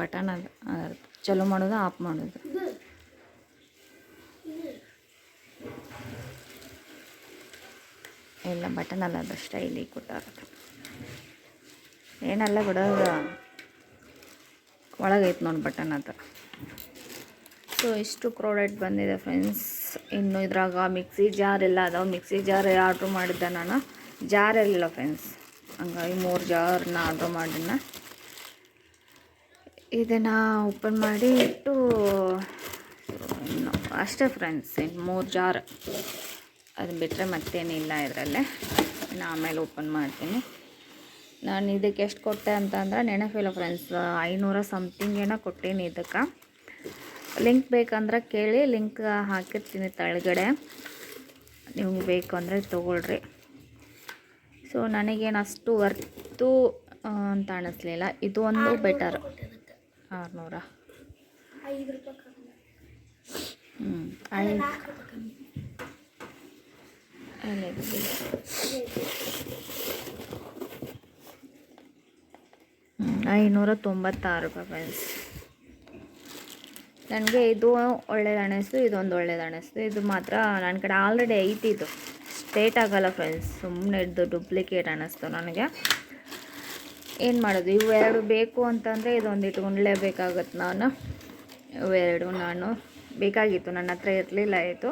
Button ಅದು ಚಲೋ ಮಾಡೋದು, ಆಫ್ ಮಾಡೋದು. ಎಲ್ಲ ಬಟನ್ ಅಲ್ಲ ಅದು ಸ್ಟೈಲಿ ಕೊಟ್ಟಾರ ಏನಲ್ಲ ಬಿಡೋದು ಒಳಗೈತೆ ನೋಡಿ ಬಟನ್ ಅದು. ಸೊ ಇಷ್ಟು ಪ್ರಾಡಕ್ಟ್ ಬಂದಿದೆ ಫ್ರೆಂಡ್ಸ್ ಇನ್ನು ಇದ್ರಾಗ ಮಿಕ್ಸಿ ಜಾರ್ ಎಲ್ಲ ಅದಾವೆ. ಮಿಕ್ಸಿ ಜಾರ್ ಆರ್ಡ್ರ್ ಮಾಡಿದ್ದೆ ನಾನು? ಜಾರ್ ಇರಲಿಲ್ಲ ಫ್ರೆಂಡ್ಸ್ ಹಂಗಾಗಿ ಮೂರು ಜಾರ್ನ ಆರ್ಡ್ರ್ ಮಾಡಿನ ಇದನ್ನು ಓಪನ್ ಮಾಡಿ ಇಟ್ಟು ಅಷ್ಟೇ ಫ್ರೆಂಡ್ಸ್ ಇನ್ನು ಮೂರು ಜಾರ್ ಅದು ಬಿಟ್ಟರೆ ಮತ್ತೇನಿಲ್ಲ ಇದರಲ್ಲೇ. ನಾನು ಆಮೇಲೆ ಓಪನ್ ಮಾಡ್ತೀನಿ. ನಾನು ಇದಕ್ಕೆ ಎಷ್ಟು ಕೊಟ್ಟೆ ಅಂತಂದ್ರೆ ನೆನಪಿಲ್ಲ ಫ್ರೆಂಡ್ಸ್ ಐನೂರ ಸಮಥಿಂಗ್ ಏನೋ ಕೊಟ್ಟೀನಿ ಇದಕ್ಕೆ. ಲಿಂಕ್ ಬೇಕಂದ್ರೆ ಕೇಳಿ ಲಿಂಕ್ ಹಾಕಿರ್ತೀನಿ ತಳಗಡೆ. ನಿಮ್ಗೆ ಬೇಕು ಅಂದರೆ ತೊಗೊಳ್ರಿ. ಸೊ ನನಗೇನು ಅಷ್ಟು ವರ್ತು ಅಂತ ಅನ್ನಿಸ್ಲಿಲ್ಲ ಇದು ಒಂದು ಬೆಟರ್ ಆರುನೂರ. ಐದು ರೂಪಾಯಿ ಹ್ಞೂ ಐದು. ಐನೂರ ತೊಂಬತ್ತಾರು ರೂಪಾಯಿ ಫ್ರೆಂಡ್ಸ್ ನನಗೆ ಇದು ಒಳ್ಳೇದು ಅನ್ನಿಸ್ತು ಇದೊಂದು ಒಳ್ಳೇದು ಅನ್ನಿಸ್ತು ಇದು ಮಾತ್ರ ನನ್ನ ಕಡೆ ಆಲ್ರೆಡಿ ಐತಿ ಇದು. ಸ್ಟೇಟ್ ಆಗಲ್ಲ ಫ್ರೆಂಡ್ಸ್ ಸುಮ್ಮನೆ ಇದು ಡುಪ್ಲಿಕೇಟ್ ಅನ್ನಿಸ್ತು ನನಗೆ. ಏನು ಮಾಡೋದು? ಇವೆರಡು ಬೇಕು ಅಂತಂದರೆ ಇದೊಂದು ಇಟ್ಕೊಂಡ್ಲೇಬೇಕಾಗತ್ತೆ ನಾನು. ಇವೆರಡು ನಾನು. ಬೇಕಾಗಿತ್ತು, ನನ್ನ ಹತ್ರ ಇರಲಿಲ್ಲ ಆಯಿತು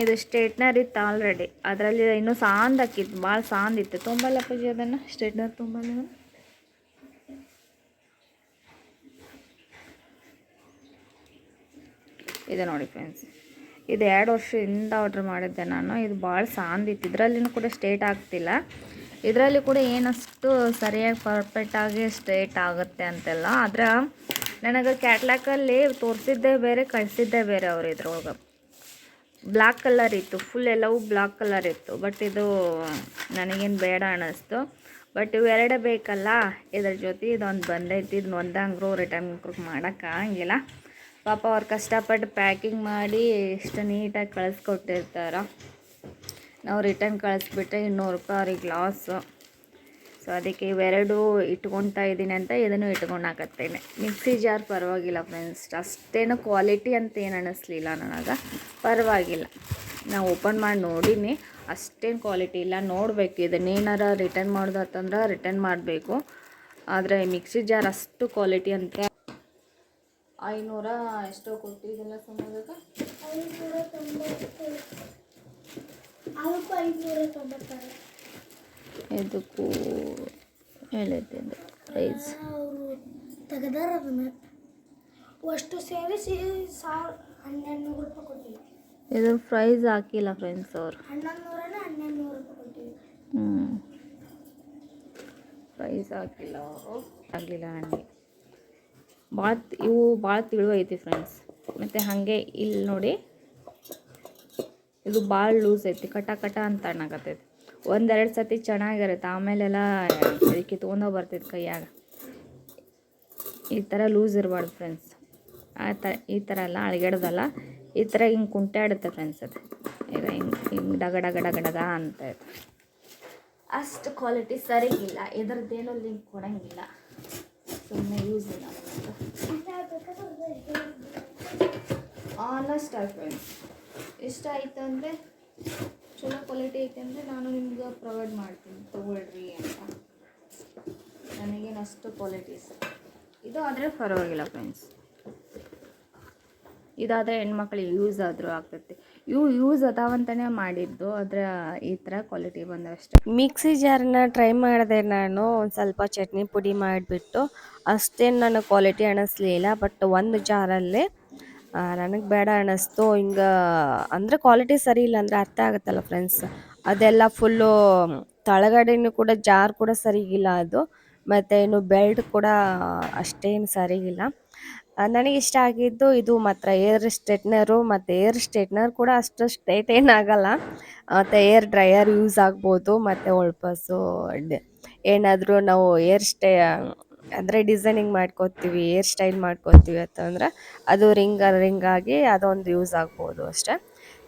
ಇದು ಸ್ಟ್ರೇಟ್ನರ್ ಇತ್ತು ಆಲ್ರೆಡಿ ಅದರಲ್ಲಿ ಇನ್ನೂ ಸಾಂದ್ ಹಾಕಿತ್ತು ಭಾಳ ಸಾಂದ್ ಇತ್ತು. ತುಂಬಲ್ಲ ಪೂಜೆ ಅದನ್ನು? ಸ್ಟ್ರೇಟ್ನರ್ ತುಂಬಲ್ಲ ಇದು ನೋಡಿ ಫ್ರೆಂಡ್ಸ್ ಇದು ಎರಡು ವರ್ಷದಿಂದ ಆರ್ಡ್ರ್ ಮಾಡಿದ್ದೆ ನಾನು. ಇದು ಭಾಳ ಸಾಂದಿತ್ತು ಇದರಲ್ಲಿನೂ ಕೂಡ ಸ್ಟೇಟ್ ಆಗ್ತಿಲ್ಲ. ಇದರಲ್ಲಿ ಕೂಡ ಏನಷ್ಟು ಸರಿಯಾಗಿ ಪರ್ಫೆಕ್ಟಾಗಿ ಸ್ಟ್ರೇಟ್ ಆಗುತ್ತೆ ಅಂತೆಲ್ಲ, ಆದರೆ ನನಗೆ ಕ್ಯಾಟ್ಲಾಕಲ್ಲಿ ತೋರಿಸಿದ್ದೇ ಬೇರೆ, ಕಳಿಸಿದ್ದೇ ಬೇರೆ ಅವರು ಇದ್ರೊಳಗೆ. ಬ್ಲ್ಯಾಕ್ ಕಲರ್ ಇತ್ತು ಫುಲ್ ಎಲ್ಲವೂ ಬ್ಲ್ಯಾಕ್ ಕಲರ್ ಇತ್ತು ಬಟ್ ಇದು ನನಗೇನು ಬೇಡ ಅನ್ನಿಸ್ತು. ಬಟ್ ಇವೆರಡೇ ಬೇಕಲ್ಲ, ಇದ್ರ ಜೊತೆ ಇದೊಂದು ಬಂದೈತಿ ಇದನ್ನ ಒಂದಂಗ್ರು ರಿಟರ್ನ್ ಮಾಡೋಕ್ಕಾಗಿಲ್ಲ ಪಾಪ ಅವ್ರು ಕಷ್ಟಪಟ್ಟು ಪ್ಯಾಕಿಂಗ್ ಮಾಡಿ ಇಷ್ಟು ನೀಟಾಗಿ ಕಳಿಸ್ಕೊಟ್ಟಿರ್ತಾರೆ. ನಾವು ರಿಟರ್ನ್ ಕಳಿಸ್ಬಿಟ್ರೆ ಇನ್ನೂರು ರೂಪಾಯಿ ಅವ್ರಿಗೆ ಲಾಸು ಸೊ ಅದಕ್ಕೆ ಇವೆರಡು ಇಟ್ಕೊತಾ ಇದ್ದೀನಿ ಅಂತ ಇದನ್ನು ಇಟ್ಕೊಂಡಾಕತ್ತೇನೆ ಮಿಕ್ಸಿ ಜಾರ್ ಪರವಾಗಿಲ್ಲ ಫ್ರೆಂಡ್ಸ್ ಅಷ್ಟೇನು ಕ್ವಾಲಿಟಿ ಅಂತ ಏನು ಅನ್ನಿಸ್ಲಿಲ್ಲ ನನಗೆ. ಪರವಾಗಿಲ್ಲ. ನಾವು ಓಪನ್ ಮಾಡಿ ನೋಡೀನಿ. ಅಷ್ಟೇನು ಕ್ವಾಲಿಟಿ ಇಲ್ಲ. ನೋಡಬೇಕು. ಇದನ್ನೇನಾರ ರಿಟರ್ನ್ ಮಾಡೋದತ್ತಂದ್ರೆ ರಿಟರ್ನ್ ಮಾಡಬೇಕು. ಆದರೆ ಮಿಕ್ಸಿ ಜಾರ್ ಅಷ್ಟು ಕ್ವಾಲಿಟಿ ಅಂತ ಐನೂರ ಎಷ್ಟೋ ಕೊಟ್ಟಿದ್ದೆಲ್ಲ ಸುಮ್ಮನೆ ಐನೂರ ತೊಂಬತ್ತು ಅದಕ್ಕೂ ಐನೂರ ತೊಂಬತ್ತಾರು ಇದಕ್ಕೂ ಹೇಳಿದ್ದೆ ಪ್ರೈಸ್ ಅವರು ತೆಗೆದಾರ ಅದನ್ನು. ಅಷ್ಟು ಸೇರಿಸಿ ಸಾವಿರ ಹನ್ನೆರಡು ನೂರು ರೂಪಾಯಿ ಕೊಟ್ಟಿವಿ ಇದು ಪ್ರೈಸ್ ಹಾಕಿಲ್ಲ ಫ್ರೆಂಡ್ಸ್ ಅವರು. ಹನ್ನೊಂದು ನೂರನ ಹನ್ನೆರಡು ನೂರು ರೂಪಾಯಿ ಕೊಟ್ಟಿವಿ ಹ್ಞೂ ಪ್ರೈಸ್ ಹಾಕಿಲ್ಲ ಅವರು. ಆಗಲಿಲ್ಲ ನನಗೆ ಭಾಳ ಇವು ಭಾಳ ತಿಳುವೈತಿ ಫ್ರೆಂಡ್ಸ್ ಮತ್ತು ಹಾಗೆ ಇಲ್ಲಿ ನೋಡಿ. ಇದು ಭಾಳ ಲೂಸ್ ಐತಿ ಕಟ ಕಟ ಅಂತ ಅನ್ನಕತ್ತೈತಿ. ಒಂದೆರಡು ಸತಿ ಚೆನ್ನಾಗಿರುತ್ತೆ ಆಮೇಲೆಲ್ಲ ಅದಕ್ಕೆ ತೊಗೊಂಡೋಗಿ ಬರ್ತೈತೆ ಕೈಯಾಗ. ಈ ಥರ ಲೂಸ್ ಇರಬಾರ್ದು ಫ್ರೆಂಡ್ಸ್ ಆ ಥರ ಈ ಥರ ಎಲ್ಲ ಅಳಗ್ಯಾಡ್ದಲ್ಲ ಈ ಥರ ಹಿಂಗೆ ಕುಂಟಾಡುತ್ತೆ ಫ್ರೆಂಡ್ಸ್ ಅದು. ಈಗ ಹಿಂಗೆ ಹಿಂಗೆ ಡಗ ಡಗ ಡಗ ಡಗ ಅಂತ ಇದೆ. ಅಷ್ಟು ಕ್ವಾಲಿಟಿ ಸರಿಗಿಲ್ಲ ಇದ್ರದ್ದೇನೋ ಲಿಂಕ್ ಕೊಡಂಗಿಲ್ಲ. ಸುಮ್ಮನೆ ಯೂಸ್ ಇಲ್ಲ ಆನೆಸ್ಟ್ ಆಗಿ ಫ್ರೆಂಡ್ಸ್ ಇಷ್ಟ ಆಯ್ತು ಅಂದರೆ ಚಲೋ ಕ್ವಾಲಿಟಿ ಐತೆ ಅಂದರೆ ನಾನು ನಿಮ್ಗೆ ಪ್ರೊವೈಡ್ ಮಾಡ್ತೀನಿ, ತೊಗೊಳ್ರಿ ಅಂತ. ನನಗೇನು ಅಷ್ಟು ಕ್ವಾಲಿಟೀಸ್ ಇದು ಆದರೆ ಪರವಾಗಿಲ್ಲ ಫ್ರೆಂಡ್ಸ್ ಇದಾದರೆ ಹೆಣ್ಮಕ್ಳಿಗೆ ಯೂಸ್ ಆದರೂ ಆಗ್ತೈತಿ. ಇವು ಯೂಸ್ ಅದಾವಂತಲೇ ಮಾಡಿದ್ದು ಅದರ ಈ ಥರ ಕ್ವಾಲಿಟಿ ಬಂದವಷ್ಟೇ ಮಿಕ್ಸಿ ಜಾರನ್ನ ಟ್ರೈ ಮಾಡಿದೆ ನಾನು, ಒಂದು ಸ್ವಲ್ಪ ಚಟ್ನಿ ಪುಡಿ ಮಾಡಿಬಿಟ್ಟು, ಅಷ್ಟೇನು ನನಗೆ ಕ್ವಾಲಿಟಿ ಅನ್ನಿಸ್ಲಿಲ್ಲ ಬಟ್ ಒಂದು ಜಾರಲ್ಲೇ ನನಗೆ ಬೇಡ ಅನ್ನಿಸ್ತು. ಹಿಂಗೆ ಅಂದರೆ ಕ್ವಾಲಿಟಿ ಸರಿ ಇಲ್ಲ ಅಂದರೆ ಅರ್ಥ ಆಗುತ್ತಲ್ಲ ಫ್ರೆಂಡ್ಸ್ ಅದೆಲ್ಲ ಫುಲ್ಲು ತಳಗಡೆನೂ ಕೂಡ ಜಾರ್ ಕೂಡ ಸರಿಗಿಲ್ಲ ಅದು. ಮತ್ತು ಇನ್ನು ಬೆಲ್ಟ್ ಕೂಡ ಅಷ್ಟೇನು ಸರಿಗಿಲ್ಲ ಇಷ್ಟ ಆಗಿದ್ದು ಇದು ಮಾತ್ರ. ಏರ್ ಸ್ಟ್ರೇಟ್ನರು ಮತ್ತು ಏರ್ ಸ್ಟ್ರೇಟ್ನರ್ ಕೂಡ ಅಷ್ಟು ಸ್ಟ್ರೇಟ್ ಏನಾಗಲ್ಲ ಮತ್ತು ಏರ್ ಡ್ರೈಯರ್ ಯೂಸ್ ಆಗ್ಬೋದು, ಮತ್ತು ಒಳ್ಪಸು ಏನಾದರೂ ನಾವು ಏರ್ ಸ್ಟೇ ಅಂದರೆ ಡಿಸೈನಿಂಗ್ ಮಾಡ್ಕೋತೀವಿ ಏರ್ ಸ್ಟೈಲ್ ಮಾಡ್ಕೋತೀವಿ ಅಂತಂದ್ರೆ ಅದು ರಿಂಗ್ ರಿಂಗ್ ಆಗಿ ಅದೊಂದು ಯೂಸ್ ಆಗ್ಬೋದು ಅಷ್ಟೇ.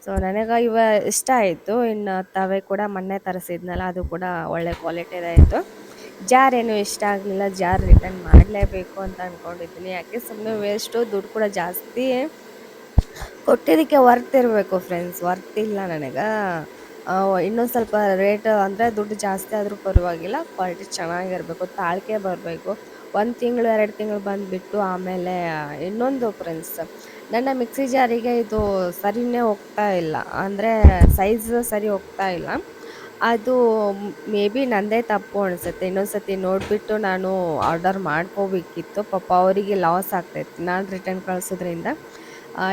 ಸೊ ನನಗೆ ಇವ ಇಷ್ಟ ಆಯಿತು. ಇನ್ನು ತವೆ ಕೂಡ ಮೊನ್ನೆ ತರಿಸಿದ್ನಲ್ಲ, ಅದು ಕೂಡ ಒಳ್ಳೆ ಕ್ವಾಲಿಟಿದಾಯಿತು ಜಾರ್ ಏನು ಇಷ್ಟ ಆಗಲಿಲ್ಲ. ಜಾರ್ ರಿಟರ್ನ್ ಮಾಡಲೇಬೇಕು ಅಂತ ಅಂದ್ಕೊಂಡಿದ್ದೀನಿ ಯಾಕೆ ಸುಮ್ಮನೆ ವೇಸ್ಟು ದುಡ್ಡು ಕೂಡ ಜಾಸ್ತಿ ಕೊಟ್ಟಿದ್ದಕ್ಕೆ ವರ್ತ್ ಇರಬೇಕು ಫ್ರೆಂಡ್ಸ್ ವರ್ತ್ ಇಲ್ಲ ನನಗೆ. ಇನ್ನೊಂದು ಸ್ವಲ್ಪ ರೇಟ್ ಅಂದರೆ ದುಡ್ಡು ಜಾಸ್ತಿ ಆದರೂ ಪರವಾಗಿಲ್ಲ ಕ್ವಾಲಿಟಿ ಚೆನ್ನಾಗಿರಬೇಕು, ತಾಳ್ಕೆ ಬರಬೇಕು. ಒಂದು ತಿಂಗಳು, ಎರಡು ತಿಂಗಳು ಬಂದುಬಿಟ್ಟು ಆಮೇಲೆ ಇನ್ನೊಂದು ಫ್ರೆಂಡ್ಸ್ ನನ್ನ ಮಿಕ್ಸಿ ಜಾರಿಗೆ ಇದು ಸರಿನೇ ಹೋಗ್ತಾ ಇಲ್ಲ. ಅಂದರೆ ಸೈಜ್ ಸರಿ ಹೋಗ್ತಾ ಇಲ್ಲ. ಅದು ಮೇ ಬಿ ನಂದೇ ತಪ್ಪು ಅನಿಸುತ್ತೆ. ಇನ್ನೊಂದು ಸತಿ ನೋಡಿಬಿಟ್ಟು ನಾನು ಆರ್ಡರ್ ಮಾಡ್ಕೋಬೇಕಿತ್ತು. ಪಾಪ ಅವರಿಗೆ ಲಾಸ್ ಆಗ್ತೈತಿ ನಾನು ರಿಟರ್ನ್ ಕಳಿಸೋದ್ರಿಂದ.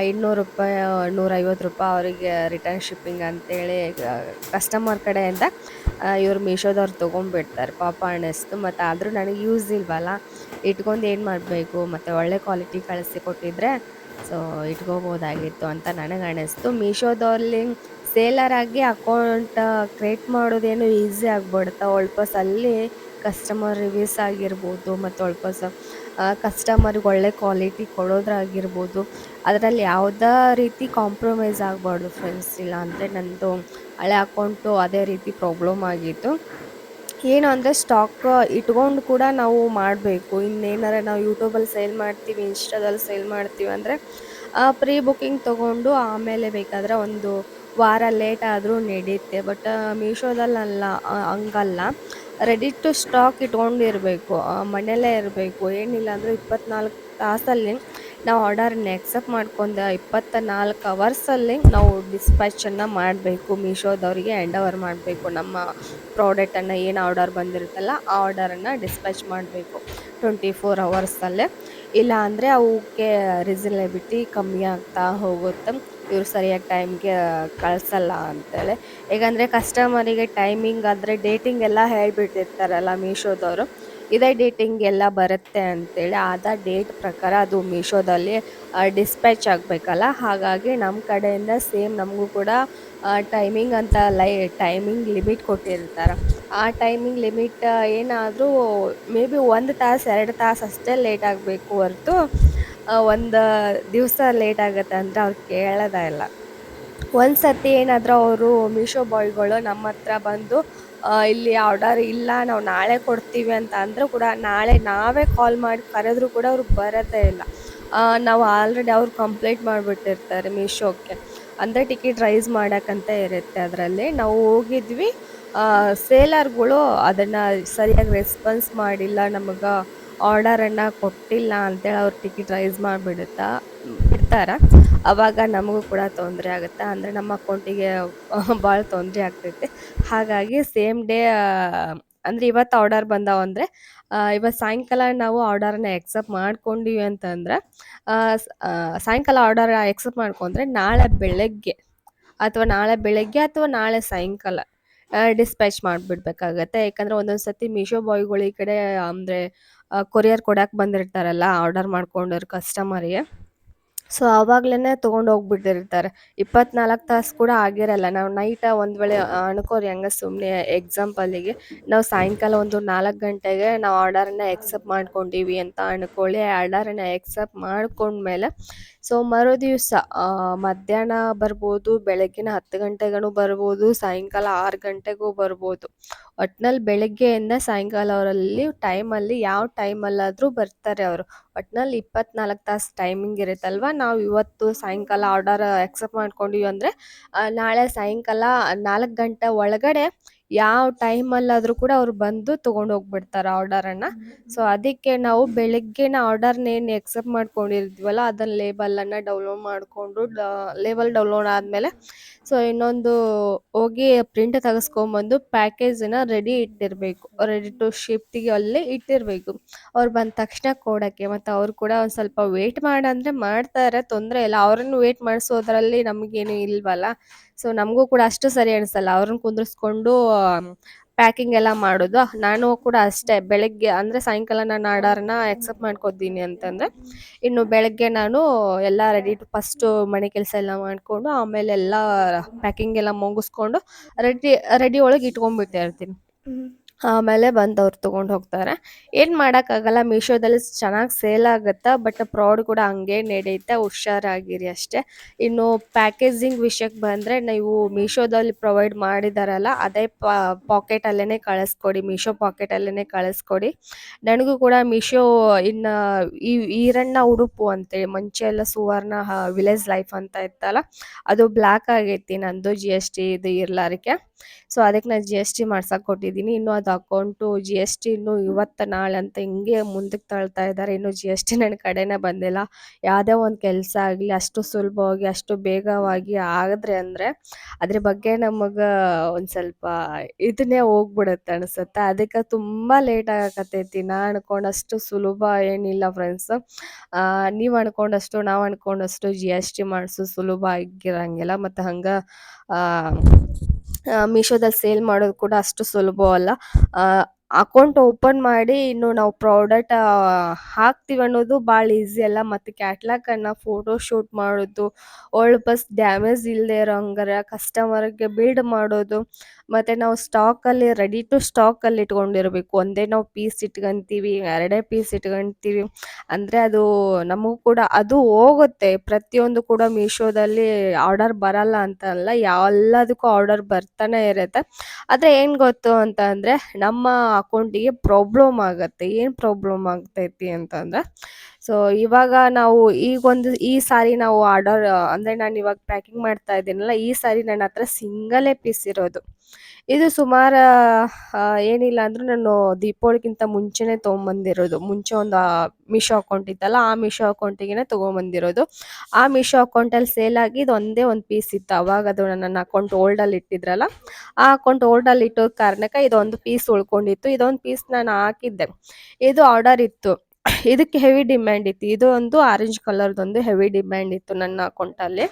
ಇನ್ನೂರು ರೂಪಾಯಿ, ನೂರೈವತ್ತು ರೂಪಾಯಿ ಅವರಿಗೆ ರಿಟರ್ನ್ ಶಿಪ್ಪಿಂಗ್ ಅಂತೇಳಿ ಕಸ್ಟಮರ್ ಕಡೆಯಿಂದ ಇವರು ಮೀಶೋದವ್ರು ತೊಗೊಂಡ್ಬಿಡ್ತಾರೆ, ಪಾಪ ಅನ್ನಿಸ್ತು ಮತ್ತು ಆದರೂ ನನಗೆ ಯೂಸ್ ಇಲ್ವಲ್ಲ, ಇಟ್ಕೊಂಡು ಏನು ಮಾಡಬೇಕು? ಮತ್ತು ಒಳ್ಳೆ ಕ್ವಾಲಿಟಿ ಕಳಿಸಿ ಕೊಟ್ಟಿದ್ರೆ ಸೊ ಇಟ್ಕೋಬೋದಾಗಿತ್ತು ಅಂತ ನನಗೆ ಅನ್ನಿಸ್ತು ಮೀಶೋದಲ್ಲಿ ಸೇಲರ್ ಆಗಿ ಅಕೌಂಟ್ ಕ್ರಿಯೇಟ್ ಮಾಡೋದೇನು ಈಸಿ ಆಗ್ಬಿಡುತ್ತೆ. ಒಳ್ಪಸ್ ಅಲ್ಲಿ ಕಸ್ಟಮರ್ ರಿವ್ಯೂಸ್ ಆಗಿರ್ಬೋದು, ಮತ್ತು ಒಳ್ಪಸ್ ಕಸ್ಟಮರ್ಗೆ ಒಳ್ಳೆ ಕ್ವಾಲಿಟಿ ಕೊಡೋದ್ರಾಗಿರ್ಬೋದು. ಅದರಲ್ಲಿ ಯಾವುದೇ ರೀತಿ ಕಾಂಪ್ರಮೈಸ್ ಆಗಬಾರ್ದು ಫ್ರೆಂಡ್ಸ್ ಇಲ್ಲ ಅಂದರೆ ನನ್ನದು ಹಳೆ ಅಕೌಂಟು ಅದೇ ರೀತಿ ಪ್ರಾಬ್ಲಮ್ ಆಗಿತ್ತು. ಏನು ಅಂದರೆ ಸ್ಟಾಕ್ ಇಟ್ಕೊಂಡು ಕೂಡ ನಾವು ಮಾಡಬೇಕು. ಇನ್ನೇನಾರ ನಾವು ಯೂಟ್ಯೂಬಲ್ಲಿ ಸೇಲ್ ಮಾಡ್ತೀವಿ ಇನ್ಸ್ಟಾದಲ್ಲಿ ಸೇಲ್ ಮಾಡ್ತೀವಿ ಅಂದರೆ ಪ್ರೀ ಬುಕ್ಕಿಂಗ್ ತೊಗೊಂಡು ಆಮೇಲೆ ಬೇಕಾದರೆ ಒಂದು ವಾರ ಲೇಟ್ ಆದರೂ ನಡೆಯುತ್ತೆ ಬಟ್ ಮೀಶೋದಲ್ಲಲ್ಲ ಹಂಗಲ್ಲ. ರೆಡಿ ಟು ಸ್ಟಾಕ್ ಇಟ್ಕೊಂಡಿರಬೇಕು ಮನೆಯಲ್ಲೇ ಇರಬೇಕು. ಏನಿಲ್ಲ ಅಂದರೆ ಇಪ್ಪತ್ನಾಲ್ಕು ತಾಸಲ್ಲಿ ನಾವು ಆರ್ಡರ್ನ ಎಕ್ಸೆಪ್ಟ್ ಮಾಡ್ಕೊಂಡು ಇಪ್ಪತ್ತ ನಾಲ್ಕು ಅವರ್ಸಲ್ಲಿ ನಾವು ಡಿಸ್ಪ್ಯಾಚನ್ನು ಮಾಡಬೇಕು. ಮೀಶೋದವರಿಗೆ ಹ್ಯಾಂಡ್ ಓವರ್ ಮಾಡಬೇಕು. ನಮ್ಮ ಪ್ರಾಡಕ್ಟನ್ನು ಏನು ಆರ್ಡರ್ ಬಂದಿರುತ್ತಲ್ಲ, ಆ ಆರ್ಡರನ್ನು ಡಿಸ್ಪ್ಯಾಚ್ ಮಾಡಬೇಕು. ಟ್ವೆಂಟಿ ಫೋರ್ ಅವರ್ಸಲ್ಲೇ ಇಲ್ಲ ಅಂದರೆ ಅವಕ್ಕೆ ರಿಸನೇಬಿಲಿಟಿ ಕಮ್ಮಿ ಆಗ್ತಾ ಹೋಗುತ್ತೆ. ಇವ್ರು ಸರಿಯಾಗಿ ಟೈಮ್ಗೆ ಕಳಿಸಲ್ಲ ಅಂತೇಳಿ. ಹೇಗಂದರೆ ಕಸ್ಟಮರಿಗೆ ಟೈಮಿಂಗ್ ಆದರೆ ಡೇಟಿಂಗ್ ಎಲ್ಲ ಹೇಳಿಬಿಟ್ಟಿರ್ತಾರಲ್ಲ ಮೀಶೋದವರು. ಇದೇ ಡೇಟಿಂಗ್ ಎಲ್ಲ ಬರುತ್ತೆ ಅಂತೇಳಿ ಆದ ಡೇಟ್ ಪ್ರಕಾರ ಅದು ಮೀಶೋದಲ್ಲಿ ಡಿಸ್ಪ್ಯಾಚ್ ಆಗಬೇಕಲ್ಲ. ಹಾಗಾಗಿ ನಮ್ಮ ಕಡೆಯಿಂದ ಸೇಮ್ ನಮಗೂ ಕೂಡ ಟೈಮಿಂಗ್ ಅಂತ ಲೈ ಟೈಮಿಂಗ್ ಲಿಮಿಟ್ ಕೊಟ್ಟಿರ್ತಾರೆ. ಆ ಟೈಮಿಂಗ್ ಲಿಮಿಟ್ ಏನಾದರೂ ಮೇ ಬಿ ಒಂದು ತಾಸು, ಎರಡು ತಾಸು ಅಷ್ಟೇ ಲೇಟ್ ಆಗಬೇಕು ಹೊರತು ಒಂದು ದಿವಸ ಲೇಟ್ ಆಗುತ್ತೆ ಅಂದರೆ ಅವ್ರು ಕೇಳೋದೇ ಇಲ್ಲ. ಒಂದು ಸತಿ ಏನಾದರೂ ಅವರು ಮೀಶೋ ಬಾಯ್ಗಳು ನಮ್ಮ ಹತ್ರ ಬಂದು ಇಲ್ಲಿ ಆರ್ಡರ್ ಇಲ್ಲ, ನಾವು ನಾಳೆ ಕೊಡ್ತೀವಿ ಅಂತ ಅಂದರೂ ಕೂಡ ನಾಳೆ ನಾವೇ ಕಾಲ್ ಮಾಡಿ ಕರೆದ್ರೂ ಕೂಡ ಅವ್ರು ಬರೋದೇ ಇಲ್ಲ. ನಾವು ಆಲ್ರೆಡಿ ಅವ್ರು ಕಂಪ್ಲೇಂಟ್ ಮಾಡಿಬಿಟ್ಟಿರ್ತಾರೆ ಮೀಶೋಕ್ಕೆ ಅಂದರೆ ಟಿಕೆಟ್ ರೈಸ್ ಮಾಡೋಕ್ಕಂತ ಇರುತ್ತೆ ಅದರಲ್ಲಿ. ನಾವು ಹೋಗಿದ್ವಿ ಸೇಲರ್ಗಳು ಅದನ್ನು ಸರಿಯಾಗಿ ರೆಸ್ಪಾನ್ಸ್ ಮಾಡಿಲ್ಲ ನಮಗೆ. ಆರ್ಡರನ್ನು ಕೊಟ್ಟಿಲ್ಲ ಅಂತೇಳಿ ಅವ್ರು ಟಿಕೆಟ್ ರೈಸ್ ಮಾಡಿಬಿಡುತ್ತಾ ಬಿಡ್ತಾರೆ ಅವಾಗ ನಮಗೂ ಕೂಡ ತೊಂದರೆ ಆಗುತ್ತೆ. ಅಂದರೆ ನಮ್ಮ ಅಕೌಂಟಿಗೆ ಭಾಳ ತೊಂದರೆ ಆಗ್ತೈತೆ. ಹಾಗಾಗಿ ಸೇಮ್ ಡೇ ಅಂದರೆ ಇವತ್ತು ಆರ್ಡರ್ ಬಂದಾವ ಅಂದರೆ ಇವತ್ತು ಸಾಯಂಕಾಲ ನಾವು ಆರ್ಡರನ್ನ ಎಕ್ಸೆಪ್ಟ್ ಮಾಡ್ಕೊಂಡಿವಿ ಅಂತಂದ್ರೆ ಸಾಯಂಕಾಲ ಆರ್ಡರ್ ಎಕ್ಸೆಪ್ಟ್ ಮಾಡ್ಕೊಂಡ್ರೆ ನಾಳೆ ಬೆಳಗ್ಗೆ ಅಥವಾ ನಾಳೆ ಬೆಳಗ್ಗೆ ಅಥವಾ ನಾಳೆ ಸಾಯಂಕಾಲ ಡಿಸ್ಪ್ಯಾಚ್ ಮಾಡಿಬಿಡ್ಬೇಕಾಗತ್ತೆ. ಯಾಕಂದರೆ ಒಂದೊಂದು ಸತಿ ಮೀಶೋ ಬಾಯ್ಗಳು ಈ ಕಡೆ, ಅಂದರೆ ಕೊರಿಯರ್ ಕೊಡಕ್ಕೆ ಬಂದಿರ್ತಾರಲ್ಲ ಆರ್ಡರ್ ಮಾಡ್ಕೊಂಡಿರೋ ಕಸ್ಟಮರಿಗೆ ಸೊ ಆವಾಗಲೇ ತೊಗೊಂಡು ಹೋಗ್ಬಿಟ್ಟಿರ್ತಾರೆ. ಇಪ್ಪತ್ನಾಲ್ಕು ತಾಸು ಕೂಡ ಆಗಿರಲ್ಲ. ನಾವು ನೈಟ ಒಂದು ವೇಳೆ ಅನ್ಕೋರಿ ಹಂಗೆ ಸುಮ್ಮನೆ ಎಕ್ಸಾಂಪಲಿಗೆ ನಾವು ಸಾಯಂಕಾಲ ಒಂದು ನಾಲ್ಕು ಗಂಟೆಗೆ ನಾವು ಆರ್ಡರನ್ನ ಎಕ್ಸೆಪ್ಟ್ ಮಾಡ್ಕೊಂಡಿವಿ ಅಂತ ಅನ್ಕೊಳ್ಳಿ. ಆರ್ಡರನ್ನ ಎಕ್ಸೆಪ್ಟ್ ಮಾಡ್ಕೊಂಡ್ಮೇಲೆ ಸೊ ಮರೋ ದಿವಸ ಮಧ್ಯಾಹ್ನ ಬರ್ಬೋದು, ಬೆಳಗ್ಗಿನ ಹತ್ತು ಗಂಟೆಗೂ ಬರ್ಬೋದು, ಸಾಯಂಕಾಲ ಆರು ಗಂಟೆಗೂ ಬರ್ಬೋದು. ಒಟ್ನಲ್ಲಿ ಬೆಳಗ್ಗೆಯಿಂದ ಸಾಯಂಕಾಲವರಲ್ಲಿ ಟೈಮಲ್ಲಿ ಯಾವ ಟೈಮಲ್ಲಾದರೂ ಬರ್ತಾರೆ ಅವರು. ಒಟ್ನಲ್ಲಿ ಇಪ್ಪತ್ನಾಲ್ಕು ತಾಸು ಟೈಮಿಂಗ್ ಇರುತ್ತಲ್ವ? ನಾವು ಇವತ್ತು ಸಾಯಂಕಾಲ ಆರ್ಡರ್ ಎಕ್ಸೆಪ್ಟ್ ಮಾಡ್ಕೊಂಡಿವಿ ಅಂದರೆ ನಾಳೆ ಸಾಯಂಕಾಲ ನಾಲ್ಕು ಗಂಟೆ ಒಳಗಡೆ ಯಾವ ಟೈಮಲ್ಲಾದರೂ ಕೂಡ ಅವ್ರು ಬಂದು ತೊಗೊಂಡು ಹೋಗ್ಬಿಡ್ತಾರೆ ಆರ್ಡರನ್ನು. ಸೊ ಅದಕ್ಕೆ ನಾವು ಬೆಳಗ್ಗೆನ ಆರ್ಡರ್ನೇನು ಎಕ್ಸೆಪ್ಟ್ ಮಾಡ್ಕೊಂಡಿರ್ತೀವಲ್ಲ ಅದನ್ನ ಲೇಬಲನ್ನು ಡೌನ್ಲೋಡ್ ಮಾಡಿಕೊಂಡು ಲೇಬಲ್ ಡೌನ್ಲೋಡ್ ಆದಮೇಲೆ, ಸೊ, ಇನ್ನೊಂದು ಹೋಗಿ ಪ್ರಿಂಟ್ ತೆಗೆಸ್ಕೊಂಬಂದು ಪ್ಯಾಕೇಜನ್ನ ರೆಡಿ ಇಟ್ಟಿರಬೇಕು. ರೆಡಿ ಟು ಶಿಫ್ಟಿಗೆ ಅಲ್ಲೇ ಇಟ್ಟಿರಬೇಕು. ಅವ್ರು ಬಂದ ತಕ್ಷಣ ಕೊಡೋಕ್ಕೆ, ಮತ್ತು ಅವ್ರು ಕೂಡ ಒಂದು ಸ್ವಲ್ಪ ವೇಟ್ ಮಾಡಂದರೆ ಮಾಡ್ತಾರೆ ತೊಂದರೆ ಇಲ್ಲ. ಅವ್ರನ್ನು ವೇಟ್ ಮಾಡಿಸೋದ್ರಲ್ಲಿ ನಮಗೇನು ಇಲ್ವಲ್ಲ. ಸೊ ನಮಗೂ ಕೂಡ ಅಷ್ಟು ಸರಿ ಅನಿಸಲ್ಲ. ಅವ್ರನ್ನ ಕುಂದ್ರಿಸ್ಕೊಂಡು ಪ್ಯಾಕಿಂಗ್ ಎಲ್ಲ ಮಾಡೋದು. ನಾನು ಕೂಡ ಅಷ್ಟೇ. ಬೆಳಗ್ಗೆ ಅಂದರೆ ಸಾಯಂಕಾಲ ನಾನು ಆರ್ಡರ್ನ ಎಕ್ಸೆಪ್ಟ್ ಮಾಡ್ಕೊತೀನಿ ಅಂತಂದರೆ, ಇನ್ನು ಬೆಳಗ್ಗೆ ನಾನು ಎಲ್ಲ ರೆಡಿ ಟು ಫಸ್ಟು ಮನೆ ಕೆಲಸ ಎಲ್ಲ ಮಾಡಿಕೊಂಡು, ಆಮೇಲೆ ಎಲ್ಲ ಪ್ಯಾಕಿಂಗ್ ಎಲ್ಲ ಮುಗಿಸ್ಕೊಂಡು ರೆಡಿ ರೆಡಿ ಒಳಗೆ ಇಟ್ಕೊಂಡ್ಬಿಟ್ಟೆ ಇರ್ತೀನಿ. ಆಮೇಲೆ ಬಂದು ಅವ್ರು ತೊಗೊಂಡು ಹೋಗ್ತಾರೆ. ಏನು ಮಾಡೋಕ್ಕಾಗಲ್ಲ, ಮೀಶೋದಲ್ಲಿ ಚೆನ್ನಾಗಿ ಸೇಲ್ ಆಗುತ್ತೆ ಬಟ್ ಫ್ರಾಡ್ ಕೂಡ ಹಂಗೆ ನಡೆಯುತ್ತೆ ಹುಷಾರಾಗಿರಿ ಅಷ್ಟೇ. ಇನ್ನು ಪ್ಯಾಕೇಜಿಂಗ್ ವಿಷಯಕ್ಕೆ ಬಂದರೆ ನೀವು ಮೀಶೋದಲ್ಲಿ ಪ್ರೊವೈಡ್ ಮಾಡಿದಾರಲ್ಲ, ಅದೇ ಪಾಕೆಟಲ್ಲೇ ಕಳಿಸ್ಕೊಡಿ, ಮೀಶೋ ಪಾಕೆಟಲ್ಲೇ ಕಳಿಸ್ಕೊಡಿ. ನನಗೂ ಕೂಡ ಮೀಶೋ ಇನ್ನು ಈ, ಈರಣ್ಣ ಉಡುಪು ಅಂತೇಳಿ ಮುಂಚೆ ಎಲ್ಲ ಸುವರ್ಣ ವಿಲೇಜ್ ಲೈಫ್ ಅಂತ ಇತ್ತಲ್ಲ, ಅದು ಬ್ಲ್ಯಾಕ್ ಆಗೈತಿ ನಂದು ಜಿ ಎಸ್ ಟಿ ಇದು ಇರ್ಲಾರಕ್ಕೆ ಸೊ ಅದಕ್ಕೆ ನಾನು ಜಿ ಎಸ್ ಟಿ ಮಾಡ್ಸಕ್ಕೆ ಕೊಟ್ಟಿದ್ದೀನಿ. ಇನ್ನು ಅದು ಅಕೌಂಟು ಜಿ ಎಸ್ ಟಿ ಇನ್ನು ಇವತ್ತು ನಾಳೆ ಅಂತ ಹಿಂಗೆ ಮುಂದಕ್ಕೆ ತಳ್ತಾ ಇದ್ದಾರೆ. ಇನ್ನು ಜಿ ಎಸ್ ಟಿ ನನ್ನ ಕಡೆನೇ ಬಂದಿಲ್ಲ. ಯಾವುದೇ ಒಂದು ಕೆಲಸ ಆಗಲಿ, ಅಷ್ಟು ಸುಲಭವಾಗಿ, ಅಷ್ಟು ಬೇಗವಾಗಿ ಆದರೆ ಅಂದರೆ ಅದ್ರ ಬಗ್ಗೆ ನಮಗೆ ಒಂದು ಸ್ವಲ್ಪ ಇದನ್ನೇ ಹೋಗ್ಬಿಡುತ್ತೆ ಅನಿಸುತ್ತೆ. ಅದಕ್ಕೆ ತುಂಬ ಲೇಟ್ ಆಗಕತ್ತೈತಿ. ನಾ ಅನ್ಕೊಂಡಷ್ಟು ಸುಲಭ ಏನಿಲ್ಲ ಫ್ರೆಂಡ್ಸ್ ನೀವು ಅನ್ಕೊಂಡಷ್ಟು, ನಾವು ಅನ್ಕೊಂಡಷ್ಟು ಜಿ ಎಸ್ ಟಿ ಮಾಡಿಸು ಸುಲಭ ಆಗಿರಂಗಿಲ್ಲ. ಮತ್ತು ಹಂಗೆ ಮೀಶೋದಲ್ಲಿ ಸೇಲ್ ಮಾಡೋದು ಕೂಡ ಅಷ್ಟು ಸುಲಭವಲ್ಲ. ಅಕೌಂಟ್ ಓಪನ್ ಮಾಡಿ ಇನ್ನು ನಾವು ಪ್ರಾಡಕ್ಟ್ ಹಾಕ್ತೀವಿ ಅನ್ನೋದು ಭಾಳ ಈಸಿ ಅಲ್ಲ. ಮತ್ತು ಕ್ಯಾಟ್ಲಾಗನ್ನು ಫೋಟೋ ಶೂಟ್ ಮಾಡೋದು, ಒಳ್ಳೆ ಬಸ್ ಡ್ಯಾಮೇಜ್ ಇಲ್ಲದೆ ಇರೋ ಹಂಗಾರೆ ಕಸ್ಟಮರ್ಗೆ ಬಿಲ್ಡ್ ಮಾಡೋದು. ಮತ್ತು ನಾವು ಸ್ಟಾಕಲ್ಲಿ ರೆಡಿ ಟು ಸ್ಟಾಕಲ್ಲಿ ಇಟ್ಕೊಂಡಿರಬೇಕು. ಒಂದೇ ನಾವು ಪೀಸ್ ಇಟ್ಕೊಂತೀವಿ, ಎರಡೇ ಪೀಸ್ ಇಟ್ಕೊಂತೀವಿ. ಅಂದರೆ ಅದು ನಮಗೂ ಕೂಡ ಅದು ಹೋಗುತ್ತೆ. ಪ್ರತಿಯೊಂದು ಕೂಡ ಮೀಶೋದಲ್ಲಿ ಆರ್ಡರ್ ಬರಲ್ಲ ಅಂತ ಅಲ್ಲ. ಎಲ್ಲದಕ್ಕೂ ಆರ್ಡರ್ ಬರ್ತಾನೆ ಇರುತ್ತೆ. ಆದರೆ ಏನು ಗೊತ್ತು ಅಂತ ನಮ್ಮ ಅಕೌಂಟಿಗೆ ಪ್ರಾಬ್ಲಮ್ ಆಗುತ್ತೆ. ಏನು ಪ್ರಾಬ್ಲಮ್ ಆಗ್ತೈತಿ ಅಂತಂದ್ರೆ ಸೊ ಇವಾಗ ನಾವು ಈಗೊಂದು ಈ ಸಾರಿ ನಾವು ಆರ್ಡರ್ ಅಂದರೆ ನಾನು ಇವಾಗ ಪ್ಯಾಕಿಂಗ್ ಮಾಡ್ತಾ ಇದ್ದೀನಲ್ಲ, ಈ ಸಾರಿ ನನ್ನ ಹತ್ರ ಸಿಂಗಲೇ ಪೀಸ್ ಇರೋದು. ಇದು ಸುಮಾರು ಏನಿಲ್ಲ ಅಂದರೂ ನಾನು ದೀಪಾವಳಿಗಿಂತ ಮುಂಚೆನೇ ತಗೊಂಬಂದಿರೋದು. ಮುಂಚೆ ಒಂದು ಮಿಶೋ ಅಕೌಂಟ್ ಇತ್ತಲ್ಲ, ಆ ಮಿಶೋ ಅಕೌಂಟಿಗೆ ತಗೊಂಬಂದಿರೋದು. ಆ ಮಿಶೋ ಅಕೌಂಟಲ್ಲಿ ಸೇಲ್ ಆಗಿ ಇದು ಒಂದೇ ಒಂದು ಪೀಸ್ ಇತ್ತು. ಅವಾಗ ಅದು ನನ್ನ ಅಕೌಂಟ್ ಓಲ್ಡಲ್ಲಿ ಇಟ್ಟಿದ್ರಲ್ಲ, ಆ ಅಕೌಂಟ್ ಓಲ್ಡಲ್ಲಿ ಇಟ್ಟೋ ಕಾರಣಕ್ಕೆ ಇದೊಂದು ಪೀಸ್ ಉಳ್ಕೊಂಡಿತ್ತು. ಇದೊಂದು ಪೀಸ್ ನಾನು ಹಾಕಿದ್ದೆ. ಇದು ಆರ್ಡರ್ ಇತ್ತು. ಇದಕ್ಕೆ ಹೆವಿ ಡಿಮ್ಯಾಂಡ್ ಇತ್ತು. ಇದು ಒಂದು ಆರೆಂಜ್ ಕಲರ್ದೊಂದು ಹೆವಿ ಡಿಮ್ಯಾಂಡ್ ಇತ್ತು ನನ್ನ ಅಕೌಂಟಲ್ಲಿ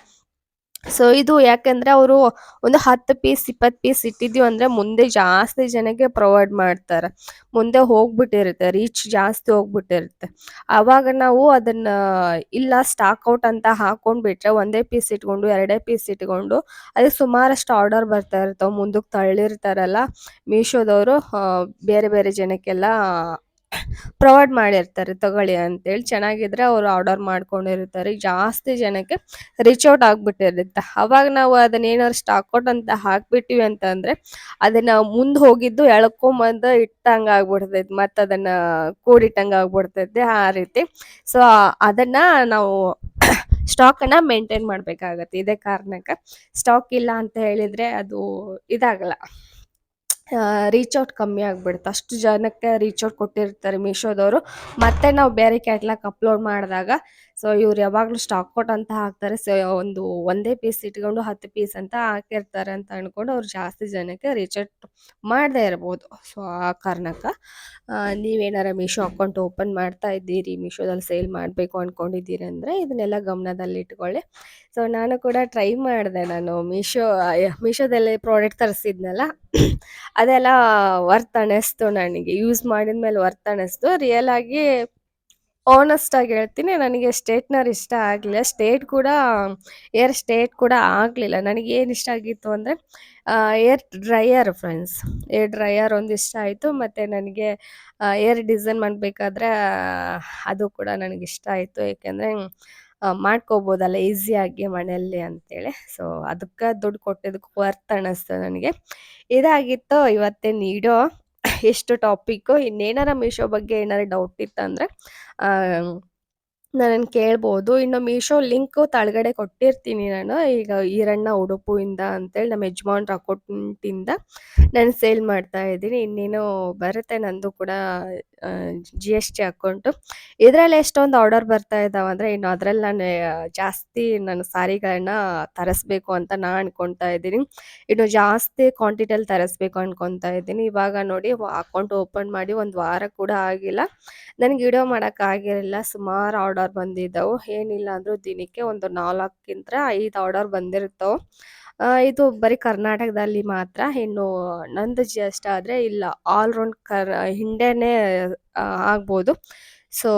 ಸೊ ಇದು ಯಾಕಂದ್ರೆ ಅವರು ಒಂದು ಹತ್ತು ಪೀಸ್ ಇಪ್ಪತ್ತು ಪೀಸ್ ಇಟ್ಟಿದ್ದೀವಿ ಅಂದ್ರೆ ಮುಂದೆ ಜಾಸ್ತಿ ಜನಕ್ಕೆ ಪ್ರೊವೈಡ್ ಮಾಡ್ತಾರೆ. ಮುಂದೆ ಹೋಗ್ಬಿಟ್ಟಿರುತ್ತೆ ರೀಚ್ ಜಾಸ್ತಿ ಹೋಗ್ಬಿಟ್ಟಿರುತ್ತೆ. ಆವಾಗ ನಾವು ಅದನ್ನ, ಇಲ್ಲ ಸ್ಟಾಕ್ ಔಟ್ ಅಂತ ಹಾಕೊಂಡ್ಬಿಟ್ರೆ ಒಂದೇ ಪೀಸ್ ಇಟ್ಕೊಂಡು, ಎರಡೇ ಪೀಸ್ ಇಟ್ಕೊಂಡು ಅದಕ್ಕೆ ಸುಮಾರಷ್ಟು ಆರ್ಡರ್ ಬರ್ತಾ ಇರ್ತವೆ ಮುಂದಕ್ಕೆ ತಳ್ಳಿರ್ತಾರಲ್ಲ, ಮೀಶೋದವರು ಬೇರೆ ಬೇರೆ ಜನಕ್ಕೆಲ್ಲ ಪ್ರೊವೈಡ್ ಮಾಡಿರ್ತಾರೆ, ತಗೊಳ್ಳಿ ಅಂತೇಳಿ ಚೆನ್ನಾಗಿದ್ರೆ ಅವರು ಆರ್ಡರ್ ಮಾಡ್ಕೊಂಡಿರ್ತಾರೆ. ಜಾಸ್ತಿ ಜನಕ್ಕೆ ರೀಚ್ ಔಟ್ ಆಗಿಬಿಟ್ಟಿರುತ್ತೆ. ಅವಾಗ ನಾವು ಅದನ್ನ ಏನಾದ್ರು ಸ್ಟಾಕ್ ಔಟ್ ಅಂತ ಹಾಕ್ಬಿಟ್ಟಿವಿ ಅಂತಂದ್ರೆ ಅದನ್ನ ಮುಂದೆ ಹೋಗಿದ್ದು ಎಳ್ಕೊಂಬಂದು ಇಟ್ಟಂಗೆ ಆಗ್ಬಿಡ್ತೈತಿ, ಮತ್ತು ಅದನ್ನು ಕೂಡಿಟ್ಟಂಗೆ ಆಗ್ಬಿಡ್ತೈತಿ ಆ ರೀತಿ. ಸೊ ಅದನ್ನ ನಾವು ಸ್ಟಾಕನ್ನು ಮೇಂಟೈನ್ ಮಾಡಬೇಕಾಗತ್ತೆ. ಇದೇ ಕಾರಣಕ್ಕೆ ಸ್ಟಾಕ್ ಇಲ್ಲ ಅಂತ ಹೇಳಿದ್ರೆ ಅದು ಇದಾಗಲ್ಲ. ರೀಚ್ ಔಟ್ ಕಮ್ಮಿ ಆಗಿಬಿಡುತ್ತೆ. ಅಷ್ಟು ಜನಕ್ಕೆ ರೀಚ್ ಔಟ್ ಕೊಟ್ಟಿರ್ತಾರೆ ಮೀಶೋದವರು. ಮತ್ತೆ ನಾವು ಬೇರೆ ಕ್ಯಾಟ್ಲಾಗ್ ಅಪ್ಲೋಡ್ ಮಾಡಿದಾಗ ಸೊ ಇವ್ರು ಯಾವಾಗಲೂ ಸ್ಟಾಕ್ ಕೊಟ್ ಅಂತ ಹಾಕ್ತಾರೆ. ಸೊ ಒಂದು ಒಂದೇ ಪೀಸ್ ಇಟ್ಕೊಂಡು ಹತ್ತು ಪೀಸ್ ಅಂತ ಹಾಕಿರ್ತಾರೆ ಅಂತ ಅಂದ್ಕೊಂಡು ಅವ್ರು ಜಾಸ್ತಿ ಜನಕ್ಕೆ ರೀಚ್ ಔಟ್ ಮಾಡದೇ ಇರ್ಬೋದು. ಸೊ ಆ ಕಾರಣಕ್ಕೆ ನೀವೇನಾರ ಮೀಶೋ ಅಕೌಂಟ್ ಓಪನ್ ಮಾಡ್ತಾ ಇದ್ದೀರಿ, ಮೀಶೋದಲ್ಲಿ ಸೇಲ್ ಮಾಡಬೇಕು ಅಂದ್ಕೊಂಡಿದ್ದೀರಿ ಅಂದರೆ, ಇದನ್ನೆಲ್ಲ ಗಮನದಲ್ಲಿ ಇಟ್ಕೊಳ್ಳಿ ಸೊ ನಾನು ಕೂಡ ಟ್ರೈ ಮಾಡಿದೆ ನಾನು ಮೀಶೋ ಮೀಶೋದಲ್ಲಿ ಪ್ರಾಡಕ್ಟ್ ತರಿಸಿದ್ನಲ್ಲ, ಅದೆಲ್ಲ ವರ್ತ್ ಅನ್ನಿಸ್ತು ನನಗೆ. ಯೂಸ್ ಮಾಡಿದ ಮೇಲೆ ವರ್ತ್ ಅನ್ನಿಸ್ತು. ರಿಯಲ್ ಆಗಿ ಆನೆಸ್ಟ್ ಆಗಿ ಹೇಳ್ತೀನಿ, ನನಗೆ ಸ್ಟೇಟ್ನರ್ ಇಷ್ಟ ಆಗಲಿಲ್ಲ. ಸ್ಟೇಟ್ ಕೂಡ ಏರ್ ಸ್ಟೇಟ್ ಕೂಡ ಆಗಲಿಲ್ಲ. ನನಗೆ ಏನು ಇಷ್ಟ ಆಗಿತ್ತು ಅಂದರೆ hair dryer friends hair dryer ಒಂದು ಇಷ್ಟ ಆಯಿತು. ಮತ್ತು ನನಗೆ ಏರ್ ಡಿಸೈನ್ ಮಾಡಬೇಕಾದ್ರೆ ಅದು ಕೂಡ ನನಗೆ ಇಷ್ಟ ಆಯಿತು. ಏಕೆಂದರೆ ಮಾಡ್ಕೋಬೋದಲ್ಲ ಈಸಿಯಾಗಿ ಮನೆಯಲ್ಲಿ ಅಂತೇಳಿ. ಸೊ ಅದಕ್ಕೆ ದುಡ್ಡು ಕೊಟ್ಟಿದ್ದಕ್ಕೆ ವರ್ತ್ ಅನ್ನಿಸ್ತು ನನಗೆ. ಇದಾಗಿತ್ತು ಇವತ್ತೇ ನೀಡೋ ಎಷ್ಟು ಟಾಪಿಕ್ಕು ಇನ್ನೇನಾರ ಮೀಶೋ ಬಗ್ಗೆ ಏನಾರ ಡೌಟ್ ಇತ್ತಂದರೆ ನಾನು ಕೇಳ್ಬೋದು. ಇನ್ನು ಮೀಶೋ ಲಿಂಕು ತಳಗಡೆ ಕೊಟ್ಟಿರ್ತೀನಿ ನಾನು. ಈಗ ಈರಣ್ಣ ಉಡುಪುಯಿಂದ ಅಂತೇಳಿ ನಮ್ಮ ಯಜಮಾನ್ರ ಅಕೌಂಟಿಂದ ನಾನು ಸೇಲ್ ಮಾಡ್ತಾ ಇದ್ದೀನಿ. ಇನ್ನೇನು ಬರುತ್ತೆ ನಂದು ಕೂಡ ಜಿ ಎಸ್ ಟಿ ಅಕೌಂಟು ಇದರಲ್ಲಿ ಎಷ್ಟೊಂದು ಆರ್ಡರ್ ಬರ್ತಾ ಇದ್ದಾವೆ ಅಂದರೆ ಇನ್ನು ಅದರಲ್ಲಿ ನಾನು ಜಾಸ್ತಿ ನಾನು ಸಾರಿಗಳನ್ನ ತರಿಸ್ಬೇಕು ಅಂತ ನಾನು ಅನ್ಕೊತಾ ಇದ್ದೀನಿ. ಇನ್ನು ಜಾಸ್ತಿ ಕ್ವಾಂಟಿಟಿಯಲ್ಲಿ ತರಿಸ್ಬೇಕು ಅನ್ಕೊತಾ ಇದ್ದೀನಿ. ಇವಾಗ ನೋಡಿ ಅಕೌಂಟ್ ಓಪನ್ ಮಾಡಿ ಒಂದು ವಾರ ಕೂಡ ಆಗಿಲ್ಲ. ನನಗೆ ಇಡೋ ಮಾಡೋಕ್ಕಾಗಿರಲಿಲ್ಲ ಸುಮಾರು ಆರ್ಡರ್ ಬಂದಿದ್ದವು ಏನಿಲ್ಲ ಅಂದರೂ ದಿನಕ್ಕೆ ಒಂದು ನಾಲ್ಕಿಂತ ಐದು ಆರ್ಡರ್ ಬಂದಿರ್ತವೆ. ಇದು ಬರೀ ಕರ್ನಾಟಕದಲ್ಲಿ ಮಾತ್ರ. ಇನ್ನು ನಂದು ಜಿ ಎಸ್ ಟಿ ಆದರೆ ಇಲ್ಲ. ಆಲ್ ರೌಂಡ್ ಕರ್ ಇಂಡಿಯಾನೇ ಆಗ್ಬೋದು. ಸೊ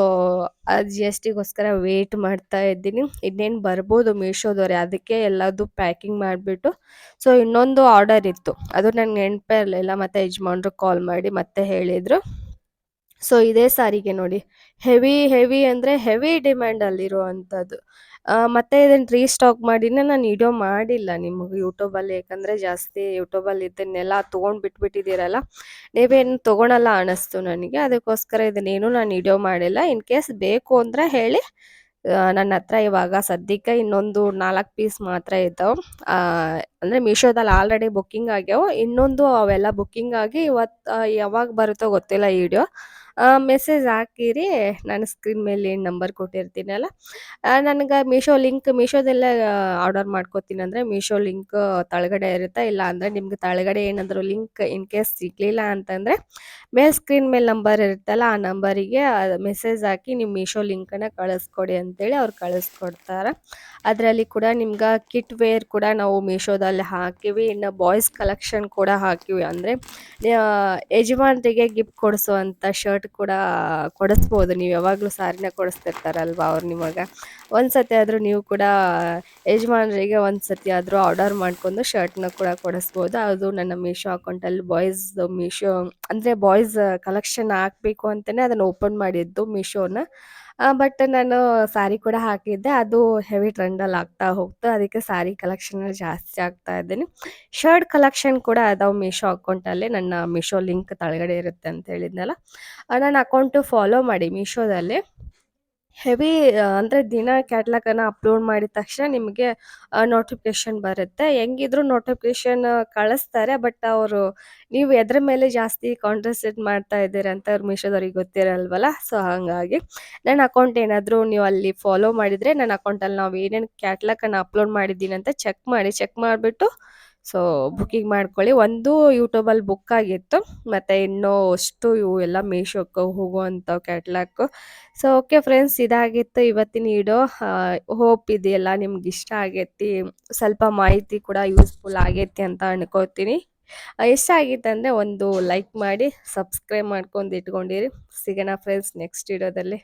ಆ ಜಿ ಎಸ್ ಟಿಗೋಸ್ಕರ ವೇಟ್ ಮಾಡ್ತಾ ಇದ್ದೀನಿ. ಇನ್ನೇನು ಬರ್ಬೋದು ಮೀಶೋದವ್ರೆ ಅದಕ್ಕೆ ಎಲ್ಲದು ಪ್ಯಾಕಿಂಗ್ ಮಾಡಿಬಿಟ್ಟು. ಸೊ ಇನ್ನೊಂದು ಆರ್ಡರ್ ಇತ್ತು. ಅದು ನನಗೆ ನೆನಪೇ ಇರಲಿಲ್ಲ ಮತ್ತು ಯಜಮಾನ್ರು ಕಾಲ್ ಮಾಡಿ ಮತ್ತೆ ಹೇಳಿದರು. ಸೊ ಇದೇ ಸಾರಿಗೆ ನೋಡಿ. ಹೆವಿ ಹೆವಿ ಅಂದರೆ ಹೆವಿ ಡಿಮ್ಯಾಂಡಲ್ಲಿರುವಂಥದ್ದು ಮತ್ತು ಇದನ್ನು ರೀಸ್ಟಾಕ್ ಮಾಡಿನೇ ನಾನು ವಿಡಿಯೋ ಮಾಡಿಲ್ಲ ನಿಮಗೆ ಯೂಟ್ಯೂಬಲ್ಲಿ ಯಾಕಂದರೆ ಜಾಸ್ತಿ ಯೂಟ್ಯೂಬಲ್ಲಿ ಇದನ್ನೆಲ್ಲ ತೊಗೊಂಡು ಬಿಟ್ಬಿಟ್ಟಿದ್ದೀರಲ್ಲ ನೀವೇನು ತೊಗೊಳಲ್ಲ ಅನ್ನಿಸ್ತು ನನಗೆ. ಅದಕ್ಕೋಸ್ಕರ ಇದನ್ನೇನು ನಾನು ವಿಡಿಯೋ ಮಾಡಿಲ್ಲ. ಇನ್ ಕೇಸ್ ಬೇಕು ಅಂದರೆ ಹೇಳಿ. ನನ್ನ ಹತ್ರ ಇವಾಗ ಸದ್ಯಕ್ಕೆ ಇನ್ನೊಂದು ನಾಲ್ಕು ಪೀಸ್ ಮಾತ್ರ ಇದ್ದಾವೆ. ಅಂದರೆ ಮೀಶೋದಲ್ಲಿ ಆಲ್ರೆಡಿ ಬುಕ್ಕಿಂಗ್ ಆಗ್ಯಾವೆ. ಇನ್ನೊಂದು ಅವೆಲ್ಲ ಬುಕ್ಕಿಂಗ್ ಆಗಿ ಇವತ್ತು ಯಾವಾಗ ಬರುತ್ತೋ ಗೊತ್ತಿಲ್ಲ ಈ ವಿಡಿಯೋ ಮೆಸೇಜ್ ಹಾಕಿರಿ. ನಾನು ಸ್ಕ್ರೀನ್ ಮೇಲೆ ನಂಬರ್ ಕೊಟ್ಟಿರ್ತೀನಲ್ಲ. ನನಗೆ ಮೀಶೋ ಲಿಂಕ್ ಮೀಶೋದೆಲ್ಲ ಆರ್ಡರ್ ಮಾಡ್ಕೋತೀನಿ ಅಂದರೆ ಮೀಶೋ ಲಿಂಕ್ ತಳಗಡೆ ಇರುತ್ತೆ? ಇಲ್ಲ ಅಂದರೆ ನಿಮ್ಗೆ ತಳಗಡೆ ಏನಾದರೂ ಲಿಂಕ್ ಇನ್ ಕೇಸ್ ಸಿಗಲಿಲ್ಲ ಅಂತಂದರೆ ಮೇಲೆ ಸ್ಕ್ರೀನ್ ಮೇಲೆ ನಂಬರ್ ಇರುತ್ತಲ್ಲ, ಆ ನಂಬರಿಗೆ ಮೆಸೇಜ್ ಹಾಕಿ ನಿಮ್ಮ ಮೀಶೋ ಲಿಂಕನ್ನು ಕಳಿಸ್ಕೊಡಿ ಅಂತೇಳಿ ಅವ್ರು ಕಳಿಸ್ಕೊಡ್ತಾರೆ. ಅದರಲ್ಲಿ ಕೂಡ ನಿಮ್ಗೆ ಕಿಟ್ ವೇರ್ ಕೂಡ ನಾವು ಮೀಶೋದಲ್ಲಿ ಹಾಕಿವಿ. ಇನ್ನು ಬಾಯ್ಸ್ ಕಲೆಕ್ಷನ್ ಕೂಡ ಹಾಕಿವಿ. ಅಂದರೆ ಯಜಮಾನರಿಗೆ ಗಿಫ್ಟ್ ಕೊಡಿಸುವಂಥ ಶರ್ಟ್ ಕೂಡ ಕೊಡಿಸ್ಬೋದು. ನೀವು ಯಾವಾಗಲೂ ಸಾರಿನ ಕೊಡಿಸ್ತಿರ್ತಾರಲ್ವ ಅವ್ರು ನಿಮಗೆ? ಒಂದು ಸತಿ ಆದರೂ ನೀವು ಕೂಡ ಯಜಮಾನರಿಗೆ ಒಂದು ಸತಿ ಆದರೂ ಆರ್ಡರ್ ಮಾಡ್ಕೊಂಡು ಶರ್ಟ್ನ ಕೂಡ ಕೊಡಿಸ್ಬೋದು. ಅದು ನನ್ನ ಮೀಶೋ ಅಕೌಂಟಲ್ಲಿ ಬಾಯ್ಸ್ ಮೀಶೋ ಅಂದರೆ ಬಾಯ್ಸ್ ಕಲೆಕ್ಷನ್ ಹಾಕಬೇಕು ಅಂತಲೇ ಅದನ್ನು ಓಪನ್ ಮಾಡಿದ್ದು ಮೀಶೋನ ಬಟ್ ನಾನು ಸ್ಯಾರಿ ಕೂಡ ಹಾಕಿದ್ದೆ. ಅದು ಹೆವಿ ಟ್ರೆಂಡಲ್ಲಿ ಆಗ್ತಾ ಹೋಗ್ತು. ಅದಕ್ಕೆ ಸ್ಯಾರಿ ಕಲೆಕ್ಷನ್ ಜಾಸ್ತಿ ಆಗ್ತಾ ಇದ್ದೀನಿ. ಶರ್ಟ್ ಕಲೆಕ್ಷನ್ ಕೂಡ ಅದಾವೆ ಮೀಶೋ ಅಕೌಂಟಲ್ಲಿ ನನ್ನ ಮೀಶೋ ಲಿಂಕ್ ತಳಗಡೆ ಇರುತ್ತೆ ಅಂತ ಹೇಳಿದ್ನಲ್ಲ. ನನ್ನ ಅಕೌಂಟು ಫಾಲೋ ಮಾಡಿ ಮೀಶೋದಲ್ಲಿ ಹೆವಿ ಅಂದರೆ ದಿನ ಕ್ಯಾಟ್ಲಾಗನ್ನು ಅಪ್ಲೋಡ್ ಮಾಡಿದ ತಕ್ಷಣ ನಿಮಗೆ ನೋಟಿಫಿಕೇಷನ್ ಬರುತ್ತೆ. ಹೆಂಗಿದ್ರು ನೋಟಿಫಿಕೇಷನ್ ಕಳಿಸ್ತಾರೆ, ಬಟ್ ಅವರು, ನೀವು ಎದ್ರ ಮೇಲೆ ಜಾಸ್ತಿ ಕಾನ್ಸಂಟ್ರೇಟ್ ಮಾಡ್ತಾ ಇದ್ದೀರಾ ಅಂತ ಅವ್ರು ಮೀಶೋದವ್ರಿಗೆ ಗೊತ್ತಿರಲ್ವಲ್ಲ? ಸೊ ಹಾಗಾಗಿ ನನ್ನ ಅಕೌಂಟ್ ಏನಾದರೂ ನೀವು ಅಲ್ಲಿ ಫಾಲೋ ಮಾಡಿದರೆ ನನ್ನ ಅಕೌಂಟಲ್ಲಿ ನಾವು ಏನೇನು ಕ್ಯಾಟ್ಲಾಗನ್ನು ಅಪ್ಲೋಡ್ ಮಾಡಿದ್ದೀನಿ ಅಂತ ಚೆಕ್ ಮಾಡಿ ಚೆಕ್ ಮಾಡಿಬಿಟ್ಟು ಸೊ ಬುಕ್ಕಿಂಗ್ ಮಾಡ್ಕೊಳ್ಳಿ. ಒಂದು ಯೂಟ್ಯೂಬಲ್ಲಿ ಬುಕ್ ಆಗಿತ್ತು. ಮತ್ತು ಇನ್ನೂ ಅಷ್ಟು ಇವು ಎಲ್ಲ ಮೀಶೋಕ್ಕೆ ಹೋಗುವಂಥ ಕ್ಯಾಟ್ಲಾಕು ಸೊ ಓಕೆ ಫ್ರೆಂಡ್ಸ್ ಇದಾಗಿತ್ತು ಇವತ್ತಿನ ಇಡೋ ಹೋಪ್ ಇದೆಯಲ್ಲ ನಿಮ್ಗೆ ಇಷ್ಟ ಆಗೈತಿ. ಸ್ವಲ್ಪ ಮಾಹಿತಿ ಕೂಡ ಯೂಸ್ಫುಲ್ ಆಗೈತಿ ಅಂತ ಅನ್ಕೋತೀನಿ. ಎಷ್ಟು ಆಗಿತ್ತು ಅಂದರೆ ಒಂದು ಲೈಕ್ ಮಾಡಿ ಸಬ್ಸ್ಕ್ರೈಬ್ ಮಾಡ್ಕೊಂಡು ಇಟ್ಕೊಂಡಿರಿ. ಸಿಗೋಣ ಫ್ರೆಂಡ್ಸ್ ನೆಕ್ಸ್ಟ್ ವಿಡಿಯೋದಲ್ಲಿ